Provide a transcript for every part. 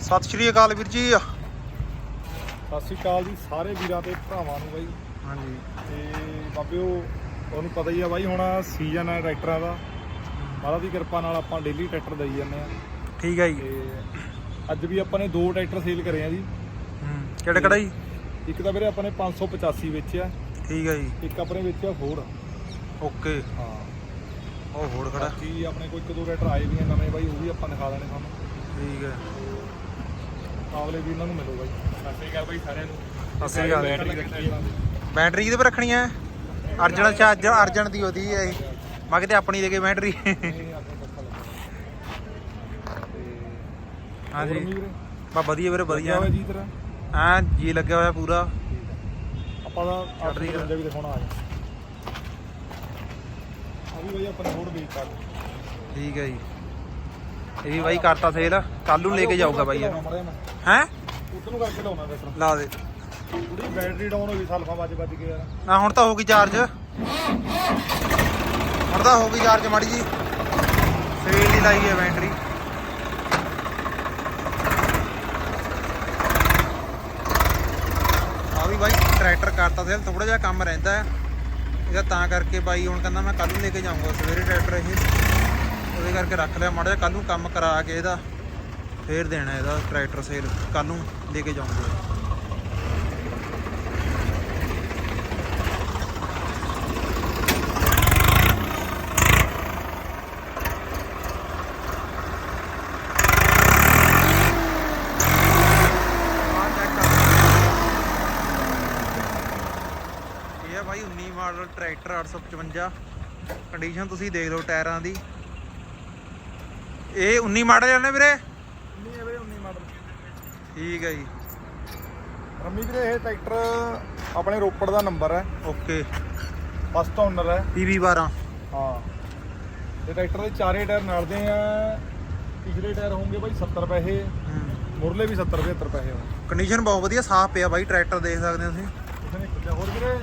ਸਤਿ ਸ਼੍ਰੀ ਅਕਾਲ ਵੀਰ ਜੀ। ਸਤਿ ਸ਼੍ਰੀ ਅਕਾਲ ਜੀ ਸਾਰੇ ਵੀਰਾਂ ਤੇ ਭਰਾਵਾਂ ਨੂੰ ਬਾਈ। ਹਾਂਜੀ। ਤੇ ਬਾਬਿਓ ਤੁਹਾਨੂੰ ਪਤਾ ਹੀ ਆ ਬਾਈ ਹੁਣ ਸੀਜ਼ਨ ਹੈ ਟਰੈਕਟਰਾਂ ਦਾ। ਮਹਾਰਾਜ ਦੀ ਕਿਰਪਾ ਨਾਲ ਆਪਾਂ ਡੇਲੀ ਟਰੈਕਟਰ ਦਈ ਜਾਂਦੇ ਆ। ਠੀਕ ਹੈ ਜੀ। ਤੇ ਅੱਜ ਵੀ ਆਪਾਂ ਨੇ ਦੋ ਟਰੈਕਟਰ ਸੇਲ ਕਰੇ ਆ ਜੀ। ਹੂੰ ਕਿਹੜਾ ਕਿਹੜਾ ਜੀ? ਇੱਕ ਤਾਂ ਵੀਰੇ ਆਪਾਂ ਨੇ 585 ਵੇਚਿਆ ਠੀਕ ਹੈ ਜੀ। ਇੱਕ ਆਪਣੇ ਵੇਚਿਆ ਫੋਰ ਓਕੇ। ਹਾਂ। ਉਹ ਹੋਰ ਖੜਾ। ਬਾਕੀ ਆਪਣੇ ਕੋਈ ਇੱਕ ਦੋ ਟਰੈਕਟਰ ਆਏ ਵੀ ਆ ਨਵੇਂ ਬਾਈ ਉਹ ਵੀ ਆਪਾਂ ਦਿਖਾ ਦੇਣੇ ਤੁਹਾਨੂੰ। ਠੀਕ ਹੈ ਆਵਲੇ ਵੀ ਇਹਨਾਂ ਨੂੰ ਮਿਲੋ ਬਾਈ। ਸਤਿ ਸ਼੍ਰੀ ਅਕਾਲ ਬਾਈ ਸਾਰਿਆਂ ਨੂੰ। ਸਤਿ ਸ਼੍ਰੀ ਅਕਾਲ। ਬੈਟਰੀ ਰੱਖੀ ਆ ਬੈਟਰੀ ਕਿਹਦੇ ਪਰ ਰੱਖਣੀ ਹੈ? ਅਰਜਨ ਚ ਅੱਜ ਅਰਜਨ ਦੀ ਉਹਦੀ ਹੈ ਇਹ। ਮੈਂ ਕਿਤੇ ਆਪਣੀ ਦੇ ਕੇ ਬੈਟਰੀ ਹਾਂਜੀ। ਬਾ ਵਧੀਆ ਵੀਰੇ ਵਧੀਆ। ਐ ਜੀ ਲੱਗਿਆ ਹੋਇਆ ਪੂਰਾ। ਆਪਾਂ ਦਾ। ਆਰਡਰ ਵੀ ਦਿਖਾਉਣਾ ਆ ਜਾ ਆ ਵੀ ਬਈ ਆਪਾਂ ਹੋਰ ਵੇਚਤਾ ਠੀਕ ਹੈ ਜੀ। ਇਹ ਵੀ ਬਾਈ ਕਰਤਾ ਸੇਲ ਕੱਲ ਨੂੰ ਲੈ ਕੇ ਜਾਊਗਾ ਬਾਈ ਇਹ। ਹੈ? ਉਧਰ ਨੂੰ ਕਰਕੇ ਲਾਉਣਾ ਟਰੈਕਟਰ ਲਾ ਦੇ। ਥੋੜੀ ਬੈਟਰੀ ਡਾਊਨ ਹੋ ਗਈ ਸਲਫਾ ਵੱਜ ਵੱਜ ਕੇ ਯਾਰ ਨਾ ਹੁਣ ਤਾਂ ਹੋ ਗਈ ਚਾਰਜ ਹੁਣ ਤਾਂ ਹੋ ਗਈ ਚਾਰਜ ਮਾੜੀ ਜੀ। ਸਵੇਰ ਦੀ ਲਾਈ ਹੈ ਬੈਟਰੀ ਆ ਵੀ ਬਾਈ ਟਰੈਕਟਰ ਕਰਤਾ ਸੀ ਥੋੜਾ ਜਿਹਾ ਕੰਮ ਰਹਿੰਦਾ ਹੈ। ਇਹਦਾ ਤਾਂ ਕਰਕੇ ਬਾਈ ਹੁਣ ਕਹਿੰਦਾ ਮੈਂ ਕੱਲ ਨੂੰ ਲੈ ਕੇ ਜਾਊਂਗਾ ਸਵੇਰੇ ਟਰੈਕਟਰ ਇਹ। ਉਹਦੇ ਕਰਕੇ ਰੱਖ ਲਿਆ ਮਾੜਾ ਜਿਹਾ ਕੱਲ ਨੂੰ ਕੰਮ ਕਰਾ ਕੇ ਇਹਦਾ। ਫੇਰ ਦੇਣਾ ਇਹਦਾ ਟਰੈਕਟਰ ਸੇਲ ਕੱਲ ਨੂੰ ਲੈ ਕੇ ਜਾਊਂਗਾ। ਇਹ ਹੈ ਭਾਈ 19 ਮਾਡਲ ਟਰੈਕਟਰ 855 ਕੰਡੀਸ਼ਨ ਤੁਸੀਂ ਦੇਖ ਲਓ ਟਾਇਰਾਂ ਦੀ। ਇਹ 19 ਮਾਡਲ ਜਾਂਦੇ ਵੀਰੇ? ਨਹੀਂ ਹੈ ਵੀਰੇ 19 ਮਾਡਲ। ਠੀਕ ਹੈ ਜੀ। ਰੰਮੀ ਵੀਰੇ ਇਹ ਟਰੈਕਟਰ ਆਪਣੇ ਰੋਪੜ ਦਾ ਨੰਬਰ ਹੈ। ਓਕੇ। ਫਸਟ ਓਨਰ ਹੈ। PV 12 ਹਾਂ। ਤੇ ਟਰੈਕਟਰ ਦੇ ਚਾਰੇ ਟਾਇਰ ਨਾਲ ਦੇ ਆ। ਪਿਛਲੇ ਟਾਇਰ ਹੋਣਗੇ ਬਾਈ 70 ਪੈਸੇ। ਮੁਰਲੇ ਵੀ 70 75 ਪੈਸੇ ਹੋਣ ਕੰਡੀਸ਼ਨ ਬਹੁਤ ਵਧੀਆ ਸਾਫ਼ ਪਿਆ ਬਾਈ ਟਰੈਕਟਰ ਦੇਖ ਸਕਦੇ ਹੋ ਤੁਸੀਂ। ਹੋਰ ਵੀਰੇ?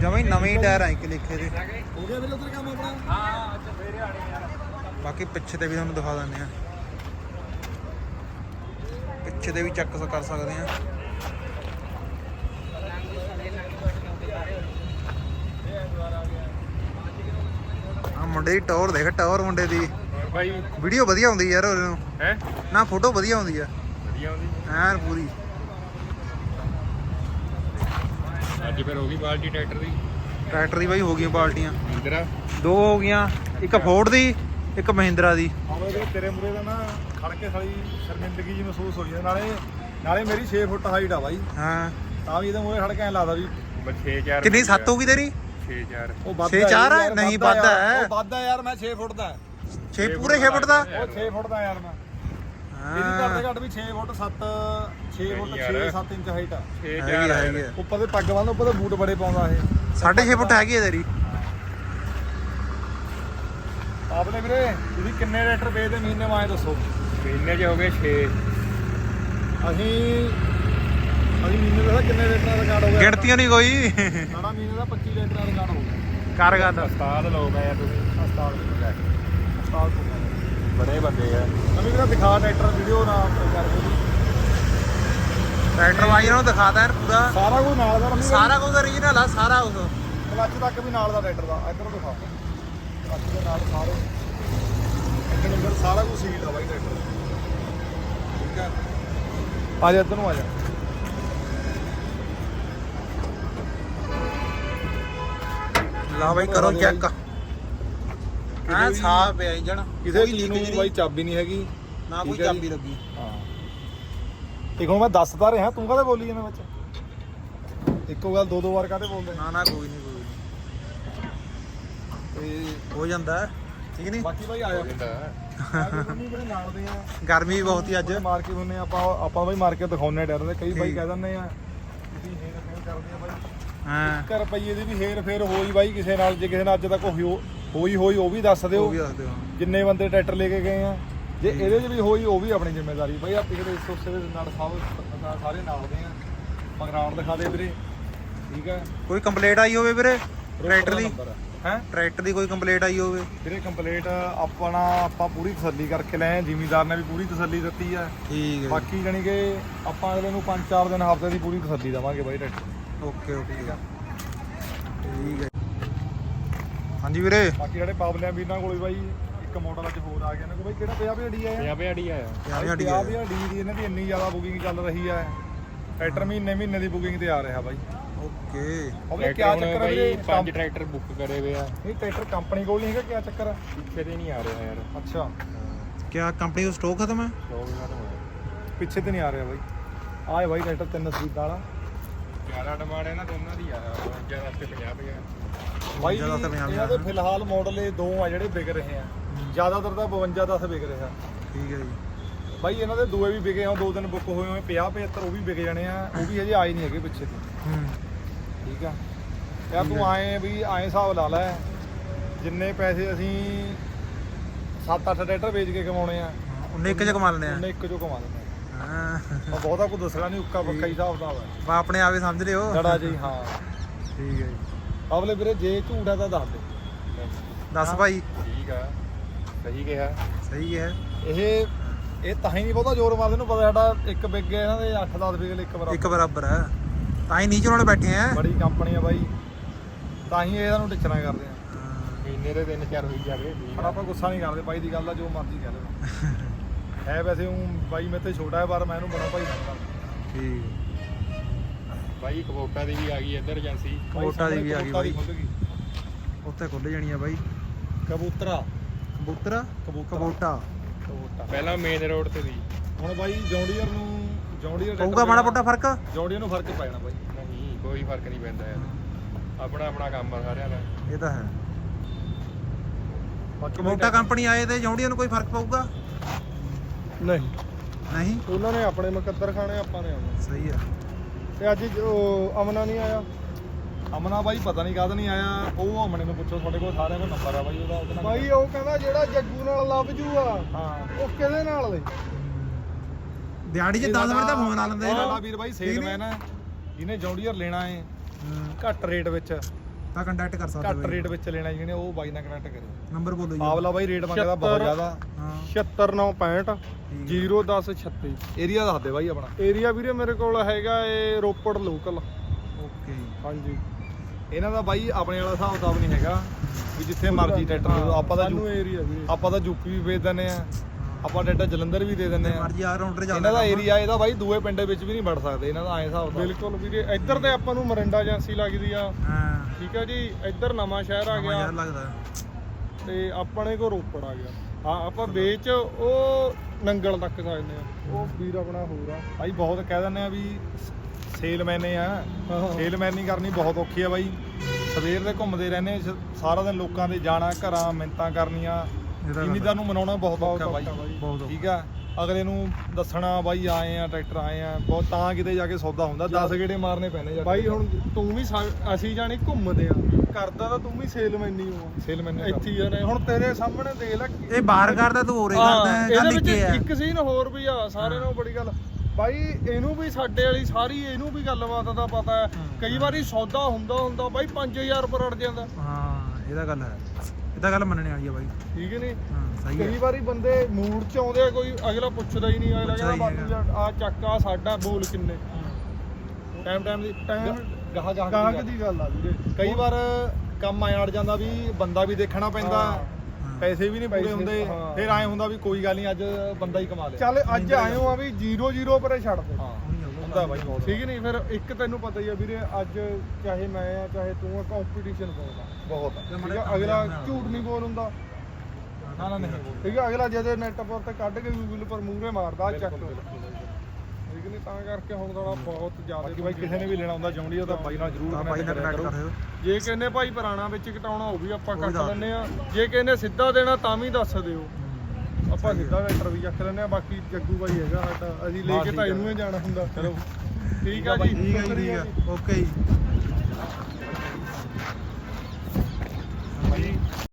ਜਮਾਂ ਨਵੇਂ ਟਾਇਰ ਆਏ ਕਿ ਲਿਖੇ ਦੇ। ਹੋ ਗਿਆ ਵੀਰੇ ਉਧਰ ਕੰਮ ਆਪਣਾ? ਹਾਂ ਅੱਜ ਫੇਰੇ ਆਣੇ ਯਾਰ ਬਾਕੀ ਪਿੱਛੇ ਤੇ ਵੀ ਤੁਹਾਨੂੰ ਦਿਖਾ ਦਿੰਦੇ ਆ। ਪਿੱਛੇ ਤੇ ਵੀ ਚੈੱਕ ਕਰ ਸਕਦੇ ਆ ਆ ਮੁੰਡੇ ਦੀ ਟੌਰ ਦੇਖ ਟੌਰ ਮੁੰਡੇ ਦੀ। ਬਾਈ ਵੀਡੀਓ ਵਧੀਆ ਆਉਂਦੀ ਯਾਰ ਉਹਦੇ ਨੂੰ ਹੈ? ਨਾ ਫੋਟੋ ਵਧੀਆ ਆਉਂਦੀ ਆ। ਵਧੀਆ ਆਉਂਦੀ। ਐਨ ਪੂਰੀ। ਅੱਜ ਫਿਰ ਹੋ ਗਈ ਬਾਲਟੀ ਟਰੈਕਟਰ ਦੀ। ਟਰੈਕਟਰ ਦੀ ਬਾਈ ਹੋ ਗਈਆਂ ਇੰਦਰਾ। ਦੋ ਹੋ ਗਈਆਂ ਇੱਕ ਫੋਰਡ ਦੀ। ਇੱਕ ਮਹਿੰਦਰਾ ਦੀ। ਆਵੇ ਦੇ ਤੇਰੇ ਮੁਰੇ ਦਾ ਨਾ ਖੜ ਕੇ ਸਾਲੀ ਸ਼ਰਮਿੰਦਗੀ ਜੀ ਮਹਿਸੂਸ ਹੋਈ ਹੈ। ਨਾਲੇ ਨਾਲੇ ਮੇਰੀ 6 ਫੁੱਟ ਹਾਈਟ ਆ ਬਾਈ। ਹਾਂ। ਤਾਂ ਵੀ ਇਹਦੇ ਮੂਰੇ ਖੜ ਕੇ ਐ ਲੱਗਦਾ ਵੀ 6 4 ਕਿੰਨੀ? ਸੱਤ ਹੋ ਗਈ ਤੇਰੀ? 6 4 ਉਹ ਵੱਧ ਛੇ ਚਾਰ ਹੈ? ਨਹੀਂ, ਵੱਧ ਹੈ। ਉਹ ਵੱਧ ਹੈ ਯਾਰ ਮੈਂ 6 ਫੁੱਟ ਦਾ। 6 ਪੂਰੇ 6 ਫੁੱਟ ਦਾ? ਉਹ 6 ਫੁੱਟ ਦਾ ਯਾਰ ਮੈਂ। ਇਹਦੀ ਘੱਟ ਹਾਂ ਤੋਂ ਘੱਟ ਵੀ 6 ਫੁੱਟ 7 6 ਫੁੱਟ ਯਾਰ। 6 7 ਇੰਚ ਹਾਈਟ ਆ। 6 ਹੈਗੀ ਆ, 4 ਹੈਗੀ ਆ। ਉੱਪਰ ਦੇ ਪੱਗ ਬੰਨ ਉੱਪਰ ਦੇ ਬੂਟ ਬੜੇ ਪਾਉਂਦਾ ਇਹ। ਸਾਢੇ 6 ਫੁੱਟ ਹੈਗੀ ਹੈ ਤੇਰੀ। ਆਪਨੇ ਵੀਰੇ ਤੁਸੀਂ ਕਿੰਨੇ ਰੇਟਰ ਵੇਚਦੇ ਮਹੀਨੇ ਮਾਏ ਦੱਸੋ? ਮਹੀਨੇ ਚ ਹੋ ਗਏ 6 ਅਸੀਂ ਅਸੀਂ ਮਹੀਨੇ ਦਾ ਕਿੰਨੇ ਰੇਟਰ ਦਾ ਰਿਕਾਰਡ ਹੋ ਗਿਆ? ਗਿਣਤੀਆਂ ਨਹੀਂ ਕੋਈ। ਸਾਡਾ ਮਹੀਨੇ ਦਾ 25 ਰੇਟਰ ਦਾ ਰਿਕਾਰਡ ਹੋ ਗਿਆ। ਕਰ ਗੱਲ। ਉਸਤਾਦ ਲੋਕ ਆ ਯਾਰ ਤੁਸੀਂ ਹਸਪਤਾਲ ਹਸਪਤਾਲ ਤੋਂ ਬੜੇ ਬੰਦੇ ਆ। ਨਵੀਂ ਵੀਰਾ ਦਿਖਾ ਟਰੈਕਟਰ ਵੀਡੀਓ ਨਾ ਕਰਕੇ ਟਰੈਕਟਰ ਵਾਈ ਨੂੰ ਦਿਖਾਦਾ ਯਾਰ ਪੂਰਾ। ਸਾਰਾ ਕੁਝ ਨਾਲ ਦਾ ਸਾਰਾ ਕੁਝ ਓਰੀਜਨਲ ਆ ਸਾਰਾ ਕੁਝ। ਕਲੱਚ ਤੱਕ ਵੀ ਨਾਲ ਦਾ ਟਰੈਕਟਰ ਦਾ। ਇੱਧਰ ਦਿਖਾ। ਕਲੱਚ ਦੇ ਨਾਲ ਸਾਰੇ ਇੰਜਨ ਅੰਦਰ ਸਾਰਾ ਕੁਝ ਸੀਲ ਆ ਬਾਈ ਟਰੈਕਟਰ ਦਾ। ਠੀਕ ਹੈ ਆ ਜਾ ਇੱਧਰ ਨੂੰ ਆ ਜਾ। ਲਾ ਬਾਈ ਕਰੋ ਚੈੱਕ ਹਾਂ ਸਾਫ਼ ਪਿਆ ਇੰਜਣ। ਕਿਸੇ ਕੋਈ ਲੀਕੇਜ ਨੂੰ ਬਾਈ ਨਹੀਂ ਚਾਬੀ ਨਹੀਂ ਹੈਗੀ। ਨਾ ਕੋਈ ਠੀਕ ਹੈ ਜੀ। ਚਾਬੀ ਲੱਗੀ। ਹਾਂ। ਇੱਕ ਹੁਣ ਮੈਂ ਦੱਸਦਾ ਰਿਹਾ ਤੂੰ ਕਾਹਦੇ ਬੋਲੀ ਜਾਂਦਾ ਵਿੱਚ? ਇੱਕੋ ਗੱਲ ਦੋ ਦੋ ਵਾਰ ਕਾਹਦੇ ਬੋਲਦੇ? ਨਾ ਨਾ ਕੋਈ ਨਹੀਂ ਤੇ ਹੋ ਜਾਂਦਾ ਹੈ, ਠੀਕ ਨਹੀਂ? ਬਾਕੀ ਬਾਈ ਆਇਆ ਮੰਮੀ ਬੜੇ ਨਾਲ ਦੇ ਆ ਗਰਮੀ ਵੀ ਬਹੁਤ ਹੀ ਅੱਜ। ਮਾਰ ਕੇ ਹੁੰਨੇ ਆਪਾਂ ਆਪਾਂ ਬਾਈ ਮਾਰ ਕੇ ਦਿਖਾਉਨੇ ਡਰ ਦੇ ਕਈ ਬਾਈ। ਕਹਿ ਦਿੰਦੇ ਆ ਤੁਸੀਂ ਹੇਰ ਫੇਰ ਕਰਦੇ ਆ ਬਾਈ। ਹਾਂ। 1 ਰੁਪਏ ਦੀ ਵੀ ਹੇਰ ਫੇਰ ਹੋਈ ਬਾਈ ਕਿਸੇ ਨਾਲ ਜੇ ਕਿਸੇ ਨਾਲ ਅੱਜ ਤੱਕ ਹੋਈ ਹੋਈ ਹੋਈ ਉਹ ਵੀ ਦੱਸ ਉਹ ਦਿਓ ਵੀ ਦੱਸ ਦਿਓ ਜਿੰਨੇ ਬੰਦੇ ਟਰੈਕਟਰ ਲੈ ਕੇ ਗਏ ਆ ਜੇ ਇਹਦੇ 'ਚ ਵੀ ਹੋਈ ਉਹ ਵੀ ਆਪਣੀ ਜ਼ਿੰਮੇਵਾਰੀ। ਬਾਈ ਆ ਪਿਛਲੇ ਇਸ ਉਸੇ ਦੇ ਨਾਲ ਸਭ ਨਾਲ ਸਾਰੇ ਨਾਲ ਦੇ ਆ। ਮਗਰਾਉਣ ਦਿਖਾ ਦੇ ਵੀਰੇ। ਠੀਕ ਹੈ ਕੋਈ ਕੰਪਲੇਂਟ ਆਈ ਹੋਵੇ ਵੀਰੇ? ਟਰੈਕਟਰ ਦੀ? ਨੰਬਰ ਆ। ਹੈ? ਟਰੈਕਟਰ ਦੀ ਕੋਈ ਕੰਪਲੇਂਟ ਆਈ ਹੋਵੇ? ਵੀਰੇ ਕੰਪਲੀਟ ਆਪਣਾ ਆਪਾਂ ਪੂਰੀ ਤਸੱਲੀ ਕਰਕੇ ਲਏ ਆ ਜ਼ਿਮੀਦਾਰ ਨੇ ਵੀ ਪੂਰੀ ਤਸੱਲੀ ਦਿੱਤੀ ਆ। ਠੀਕ ਹੈ ਬਾਕੀ ਜਾਨੀ ਕਿ ਆਪਾਂ ਅਗਲੇ ਨੂੰ 5-4 ਦਿਨ ਹਫ਼ਤੇ ਦੀ ਪੂਰੀ ਤਸੱਲੀ ਦੇਵਾਂਗੇ ਬਾਈ ਟਰੈਕਟਰ। ਓਕੇ ਓਕੇ ਠੀਕ ਹੈ। ਹਾਂਜੀ ਵੀਰੇ। ਬਾਕੀ ਜਿਹੜੇ ਪਾਵਲਿਆਂ ਵੀਰਾਂ ਕੋਲ ਵੀ ਬਾਈ ਇੱਕ ਮਾਡਲ ਅੱਜ ਹੋਰ ਆ ਗਿਆ ਨੇ ਕੋ ਬਾਈ ਕਿਹੜਾ 50 50 ਡੀ ਆ 50 50 ਆਇਆ। ਕਿਆ ਸਾਡੀ 50 50 ਡੀ ਦੀ ਇਹਨਾਂ ਦੀ ਇੰਨੀ ਜ਼ਿਆਦਾ ਬੁਕਿੰਗ ਚੱਲ ਰਹੀ ਆ। ਟਰੈਕਟਰ ਮਹੀਨੇ ਮਹੀਨੇ ਦੀ ਬੁਕਿੰਗ ਤੇ ਆ ਰਿਹਾ ਬਾਈ। ਓਕੇ। ਉਹ ਵੀ ਕਿਆ ਚੱਕਰ ਆ ਵੀਰੇ ਪੰਜ ਟਰੈਕਟਰ ਬੁੱਕ ਕਰੇ ਹੋਏ ਆ। ਇਹ ਟਰੈਕਟਰ ਕੰਪਨੀ ਕੋਲ ਨਹੀਂ ਹੈਗਾ ਕਿਆ ਚੱਕਰ ਆ? ਪਿੱਛੇ ਤੇ ਨਹੀਂ ਆ ਰਿਹਾ ਯਾਰ। ਅੱਛਾ। ਕਿਆ ਕੰਪਨੀ ਦਾ ਸਟਾਕ ਖਤਮ ਹੈ ਪਿੱਛੇ ਤੇ ਨਹੀਂ ਆ ਰਿਹਾ ਬਾਈ। ਆਏ ਬਾਈ ਟਰੈਕਟਰ ਤਿੰਨ ਸਪੀਡ ਵਾਲਾ। ਜ਼ਿਆਦਾ ਡਿਮਾਂਡ ਇਹਨਾਂ ਦੋਨਾਂ ਦੀ ਆ। ਜ਼ਿਆਦਾ ਤੇ 50 50 ਬਾਈ ਜ਼ਿਆਦਾ ਤਾਂ ਪੰਜਾਹ ਇਹਨਾਂ ਦੇ ਫਿਲਹਾਲ ਮਾਡਲ ਇਹ ਦੋ ਆ ਜਿਹੜੇ ਵਿਕ ਰਹੇ ਆ। ਜ਼ਿਆਦਾਤਰ ਤਾਂ 52 10 ਵਿਕ ਰਿਹਾ ਠੀਕ ਹੈ ਜੀ। ਬਾਈ ਇਹਨਾਂ ਦੇ ਦੂਏ ਵੀ ਵਿਕੇ ਆ ਦੋ ਦਿਨ ਬੁੱਕ ਹੋਏ ਹੋਏ 50 75 ਉਹ ਵੀ ਵਿਕ ਜਾਣੇ ਆ। ਉਹ ਵੀ ਹਜੇ ਆਏ ਨਹੀਂ ਹੈਗੇ ਪਿੱਛੇ ਤੇ। ਹੂੰ। ਠੀਕ ਆ? ਯਾਰ ਤੂੰ ਆਏ ਵੀ ਆਏ ਹਿਸਾਬ ਲਾ ਲੈ ਜਿੰਨੇ ਪੈਸੇ ਅਸੀਂ 7-8 ਟਰੈਕਟਰ ਵੇਚ ਕੇ ਕਮਾਉਣੇ ਆ ਉਹਨੇ ਇੱਕ ਚ ਕਮਾ ਲੈਣੇ ਉਹਨੇ ਇੱਕ ਚੋਂ ਕਮਾ ਲੈਣੇ ਆ। ਹਾਂ। ਆ ਬਹੁਤਾ ਕੁਝ ਦੱਸਣਾ ਨਹੀਂ ਉੱਕਾ ਪੱਕਾ ਹੀ ਹਿਸਾਬ ਦਾ ਬਾ ਆਪਣੇ ਆਪੇ ਸਮਝ ਲਿਓ ਜੜਾ ਜੀ ਹਾਂ। ਠੀਕ ਹੈ ਜੀ। ਅਵਲੇ ਵੀਰੇ ਜੇ ਝੂਠ ਆ ਤਾਂ ਦੱਸ ਦੇ। ਦੱਸ ਭਾਈ। ਠੀਕ ਆ। ਸਹੀ ਕਿਹਾ। ਸਹੀ ਹੈ ਇਹ ਇਹ ਤਾਂ ਹੀ ਨਹੀਂ ਬਹੁਤਾ ਜ਼ੋਰ ਮਾਰਦੇ ਨੂੰ ਪਤਾ ਸਾਡਾ ਇੱਕ ਗਿਆ ਇਹਨਾਂ ਦੇ 8-10 ਵਿਕ ਇੱਕ ਬਰਾਬਰ। ਇੱਕ ਬਰਾਬਰ ਹੈ ਤਾਂ ਹੀ ਨੀਚੇ ਨਾਲ ਬੈਠੇ ਆ। ਬੜੀ ਕੰਪਨੀ ਆ ਬਾਈ। ਤਾਂ ਹੀ ਇਹਨਾਂ ਨੂੰ ਟਿਚਣਾ ਕਰਦੇ ਆ। ਮਹੀਨੇ ਦੇ ਤਿੰਨ ਚਾਰ ਹੋਈ ਜਾਵੇ ਪਰ ਆਪਾਂ ਗੁੱਸਾ ਨਹੀਂ ਕਰਦੇ ਬਾਈ ਦੀ ਗੱਲ ਦਾ ਜੋ ਮਰਜ਼ੀ ਕਹਿ ਲਓ। ਹੈ ਵੈਸੇ ਉਹ ਬਾਈ ਮੇਰੇ ਤੇ ਛੋਟਾ ਹੈ ਪਰ ਮੈਂ ਇਹਨੂੰ ਬੜਾ ਭਾਈ ਮੰਨਦਾ। ਠੀਕ। ਬਾਈ ਕਬੋਟਾ ਦੀ ਵੀ ਆ ਗਈ ਇੱਧਰ ਏਜੰਸੀ। ਕੋਟਾ ਦੀ ਵੀ ਆ ਗਈ ਬਾਈ। ਉੱਥੇ ਖੁੱਲ ਜਾਣੀ ਆ ਬਾਈ। ਕਬੂਤਰਾ। ਕਬੂਤਰ? ਕਬੂਟਾ। ਪਹਿਲਾਂ ਮੇਨ ਰੋਡ ਤੇ ਦੀ ਹੁਣ ਬਾਈ ਜੌਂਡੀਅਰ ਨੂੰ ਪਊਗਾ ਮਾੜਾ ਮੋਟਾ ਫ਼ਰਕ? ਜੌਂਡੀਅਰ ਨੂੰ ਫ਼ਰਕ ਪੈ ਜਾਣਾ ਬਾਈ। ਨਹੀਂ ਕੋਈ ਫ਼ਰਕ ਨਹੀਂ ਪੈਂਦਾ ਯਾਰ। ਆਪਣਾ ਆਪਣਾ ਕੰਮ ਆ ਸਾਰਿਆਂ ਦਾ। ਇਹ ਤਾਂ ਹੈ। ਬਾਕੀ ਕਬੂਟਾ ਕੰਪਨੀ ਆਏ ਤੇ ਜੌਂਡੀਆਂ ਨੂੰ ਕੋਈ ਫ਼ਰਕ ਪਊਗਾ? ਨਹੀਂ। ਨਹੀਂ? ਉਹਨਾਂ ਨੇ ਆਪਣੇ ਮੁਕੱਦਰ ਖਾਣੇ ਆਪਾਂ ਨੇ ਆਉਣੇ। ਸਹੀ ਹੈ ਤੇ ਅੱਜ ਜੋ ਅਮਨਾ ਨਹੀਂ ਆਇਆ? ਅਮਨਾ ਬਾਈ ਪਤਾ ਨਹੀਂ ਕਦ ਨਹੀਂ ਆਇਆ। ਉਹ ਅਮਨੇ ਨੂੰ ਪੁੱਛੋ ਤੁਹਾਡੇ ਕੋਲ ਸਾਰਿਆਂ ਕੋਲ ਨੰਬਰ ਆ ਬਾਈ ਉਹਦਾ ਉਹਦੇ ਨਾਲ ਬਾਈ ਉਹ ਕਹਿੰਦਾ ਜਿਹੜਾ ਜੱਗੂ ਨਾਲ ਲੱਭ ਜੂਆ ਹਾਂ। ਉਹ ਕਿਹਦੇ ਨਾਲ ਦੇ ਦਿਹਾੜੀ 'ਚ 10 ਮਿੰਟ ਦਾ ਫੋਨ ਆ ਲੈਂਦੇ ਸਾਡਾ ਵੀਰ ਬਾਈ ਸੇਲਮੈਨ ਹੈ ਇਹਨੇ ਜੌਂਡੀਅਰ ਲੈਣਾ ਹੈ ਘੱਟ ਰੇਟ ਵਿੱਚ। ਤਾਂ ਕੰਟੈਕਟ ਕਰ ਸਕਦੇ ਘੱਟ ਰੇਟ ਵਿੱਚ ਲੈਣਾ ਜਿਹਨੇ ਉਹ ਬਾਈ ਨਾਲ ਕਨੈਕਟ ਕਰਿਓ ਨੰਬਰ ਬੋਲੋ ਜੀ। ਆਵਲਾ ਬਾਈ ਰੇਟ ਮੰਗਦਾ ਬਹੁਤ। ਜ਼ਿਆਦਾ। ਹਾਂ। 76965 01036 ਏਰੀਆ ਦੱਸ ਦੇ ਬਾਈ ਆਪਣਾ। ਏਰੀਆ ਵੀਰੇ ਮੇਰੇ ਕੋਲ ਹੈਗਾ ਏ ਰੋਪੜ ਲੋਕਲ ਓਕੇ। ਹਾਂਜੀ। ਇਹਨਾਂ ਦਾ ਬਾਈ ਆਪਣੇ ਵਾਲਾ ਹਿਸਾਬ ਕਿਤਾਬ ਨਹੀਂ ਹੈਗਾ ਵੀ ਜਿੱਥੇ ਮਰਜ਼ੀ ਟਰੈਕਟਰ ਦੇ। ਆਪਾਂ ਤਾਂ ਸਾਨੂੰ ਯੂ- ਏਰੀਆ ਵੀਰੇ। ਆਪਾਂ ਤਾਂ ਯੂਪੀ ਵੀ ਵੇਚ ਦਿੰਦੇ ਆ। ਆਪਾਂ ਟਰੈਕਟਰ ਜਲੰਧਰ ਵੀ ਦੇ ਦਿੰਦੇ ਆ ਮਰਜ਼ੀ ਆ ਰਾਉਂਡਰ ਚੱਲਦਾ ਇਹਨਾਂ ਦਾ। ਏਰੀਆ ਇਹਦਾ ਬਾਈ ਦੂਏ ਪਿੰਡ ਵਿੱਚ ਵੀ ਨਹੀਂ ਵੜ ਸਕਦੇ ਇਹਨਾਂ ਦਾ ਐਂ ਹਿਸਾਬ ਦਾ ਬਿਲਕੁਲ ਵੀਰੇ ਇੱਧਰ ਤੇ ਆਪਾਂ ਨੂੰ ਮਰਿੰਡਾ ਏਜੰਸੀ ਲੱਗਦੀ ਆ। ਹਾਂ। ਠੀਕ ਹੈ ਜੀ ਇੱਧਰ ਨਵਾਂ ਸ਼ਹਿਰ ਆ ਨਵਾਂ ਯਾਰ ਗਿਆ ਲੱਗਦਾ। ਤੇ ਆਪਣੇ ਕੋ ਰੋਪੜ ਆ ਗਿਆ। ਹਾਂ ਆਪਾਂ ਵੇਚ ਉਹ ਨੰਗਲ ਤੱਕ ਸਕਦੇ ਆ। ਉਹ ਵੀਰ ਆਪਣਾ ਹੋਰ ਆ। ਬਾਈ ਬਹੁਤ ਕਹਿ ਦਿੰਦੇ ਆ ਵੀ ਸੇਲਮੈਨੇ ਆ। ਸੇਲਮੈਨ ਨਹੀਂ ਕਰਨੀ ਬਹੁਤ ਔਖੀ ਆ ਬਾਈ। ਸਵੇਰ ਦੇ ਘੁੰਮਦੇ ਰਹਿੰਦੇ ਸਾਰਾ ਦਿਨ ਲੋਕਾਂ ਦੇ ਜਾਣਾ ਘਰਾਂ ਮਿੰਤਾਂ ਕਰਨੀਆਂ। ਜ਼ਿਮੀਦਾਰ ਨੂੰ ਮਨਾਉਣਾ ਬਹੁਤ ਔਖਾ ਬਾਈ। ਬਹੁਤ ਠੀਕ ਆ? ਅਗਲੇ ਨੂੰ ਦੱਸਣਾ ਬਾਈ ਆਏ ਆ ਟਰੈਕਟਰ ਆਏ ਆ ਬਹੁਤ ਤਾਂ ਕਿਤੇ ਜਾ ਕੇ ਸੌਦਾ ਹੁੰਦਾ 10 ਗੇੜੇ ਮਾਰਨੇ ਪੈਣੇ ਜਾ ਬਾਈ ਹੁਣ ਤੂੰ ਵੀ ਅਸੀਂ ਜਾਣੀ ਘੁੰਮਦੇ ਆ। ਕਰਦਾ ਤਾਂ ਤੂੰ ਵੀ ਸੇਲਮੈਨ ਹੀ। ਹੋ ਸੇਲਮੈਨ ਇੱਥੇ ਹੀ ਆ ਰਹੇ ਹੁਣ ਤੇਰੇ ਸਾਹਮਣੇ ਦੇਖ ਲੈ। ਇਹ ਬਾਹਰ ਕਰਦਾ ਤੂੰ ਹੋਰੇ ਕਰਦਾ ਇਹਦੇ ਵਿੱਚ ਇੱਕ ਸੀਨ ਹੋਰ ਵੀ ਆ ਸਾਰਿਆਂ ਨੂੰ ਬੜੀ ਗੱਲ। ਬਾਈ ਇਹਨੂੰ ਵੀ ਸਾਡੇ ਵਾਲੀ ਸਾਰੀ ਇਹਨੂੰ ਵੀ ਗੱਲਬਾਤ ਦਾ ਪਤਾ ਹੈ। ਕਈ ਵਾਰੀ ਸੌਦਾ ਹੁੰਦਾ ਹੁੰਦਾ ਬਾਈ 5000 ਪਰ ਅੜ ਜਾਂਦਾ। ਹਾਂ ਇਹਦਾ ਗੱਲ ਹੈ। ਇਹਦਾ ਗੱਲ ਮੰਨਣੇ ਵਾਲੀ ਆ ਬਾਈ। ਠੀਕ ਨਹੀਂ? ਹਾਂ ਸਹੀ ਕਈ ਹੈ ਵਾਰੀ ਬੰਦੇ ਮੂਡ ਚ ਆਉਂਦੇ ਆ ਕੋਈ ਅਗਲਾ ਪੁੱਛਦਾ ਹੀ ਨਹੀਂ ਅਗਲਾ ਪੁੱਛਦਾ ਕਹਿੰਦਾ ਯਾਰ ਆ ਚੱਕ ਆ ਸਾਡਾ ਬੋਲ ਕਿੰਨੇ? ਟਾਈਮ ਟਾਈਮ ਦੀ ਟਾਈਮ ਗਾਹ ਗਾਹ ਗਾਹਕ ਦੀ ਗੱਲ ਆ ਵੀਰੇ। ਕਈ ਵਾਰ ਕੰਮ ਆਇਆ ਅੜ ਜਾਂਦਾ ਵੀ ਬੰਦਾ ਵੀ ਦੇਖਣਾ ਪੈਂਦਾ। ਹਾਂ। ਪੈਸੇ ਵੀ ਨਹੀਂ ਪੂਰੇ ਪੈਸੇ, ਹੁੰਦੇ। ਹਾਂ। ਫਿਰ ਐ ਹੁੰਦਾ ਵੀ ਕੋਈ ਗੱਲ ਨਹੀਂ ਅੱਜ ਬੰਦਾ ਹੀ ਕਮਾ ਲਿਆ। ਚੱਲ ਅੱਜ ਆਇਓ ਆ। ਵੀ 0 0 ਪਰੇ ਛੱਡ ਦੇ। ਹੁੰਦਾ ਬਾਈ। ਬਹੁਤ ਠੀਕ ਨਹੀਂ ਫਿਰ ਇੱਕ ਤੈਨੂੰ ਪਤਾ ਹੀ ਆ ਵੀਰੇ ਅੱਜ ਚਾਹੇ ਮੈਂ ਆ ਚਾਹੇ ਤੂੰ ਆ ਕੰਪੀਟੀਸ਼ਨ ਬਹੁਤ ਆ। ਠੀਕ ਆ? ਅਗਲਾ ਝੂਠ ਨਹੀਂ ਬੋਲ ਹੁੰਦਾ। ਨਾ ਨਾ ਨਹੀਂ ਠੀਕ ਆ ਅਗਲਾ ਜਦੇ ਨੈਟ ਪਰ ਤੇ ਕੱਢ ਕੇ ਗੂਗਲ ਪਰ ਮੂਹਰੇ ਮਾਰਦਾ ਚੱਕ। ਠੀਕ ਨਹੀਂ ਤਾਂ ਕਰਕੇ ਹੁਣ ਥੋੜਾ ਬਹੁਤ ਜ਼ਿਆਦਾ ਬਾਕੀ ਬਾਈ ਕਿਸੇ ਨੇ ਵੀ ਲੈਣਾ ਹੁੰਦਾ ਜੌਂਡੀ ਤਾਂ ਬਾਈ ਨਾਲ ਜ਼ਰੂਰ ਕਨੈਕਟ ਕਰੋ। ਕਰਿਓ ਜੇ ਕਹਿੰਦੇ ਭਾਈ ਪੁਰਾਣਾ ਵਿੱਚ ਕਟਾਉਣਾ ਉਹ ਵੀ ਆਪਾਂ ਕੱਟ ਦੱਸ ਲੈਂਦੇ ਆ। ਜੇ ਕਹਿੰਦੇ ਸਿੱਧਾ ਦੇਣਾ ਤਾਂ ਵੀ ਦੱਸ ਦਿਓ। ਆਪਾਂ ਸਿੱਧਾ ਲੈਟਰ ਵੀ ਚੱਕ ਲੈਂਦੇ ਆ ਬਾਕੀ ਜੱਗੂ ਭਾਈ ਹੈਗਾ ਸਾਡਾ ਅਸੀਂ ਲੈ ਕੇ ਤਾਂ ਆ। ਇਹਨੂੰ ਹੀ ਜਾਣਾ ਹੁੰਦਾ। ਚਲੋ। ਠੀਕ ਆ ਜੀ ਠੀਕ ਹੈ ਜੀ। ਓਕੇ ਜੀ।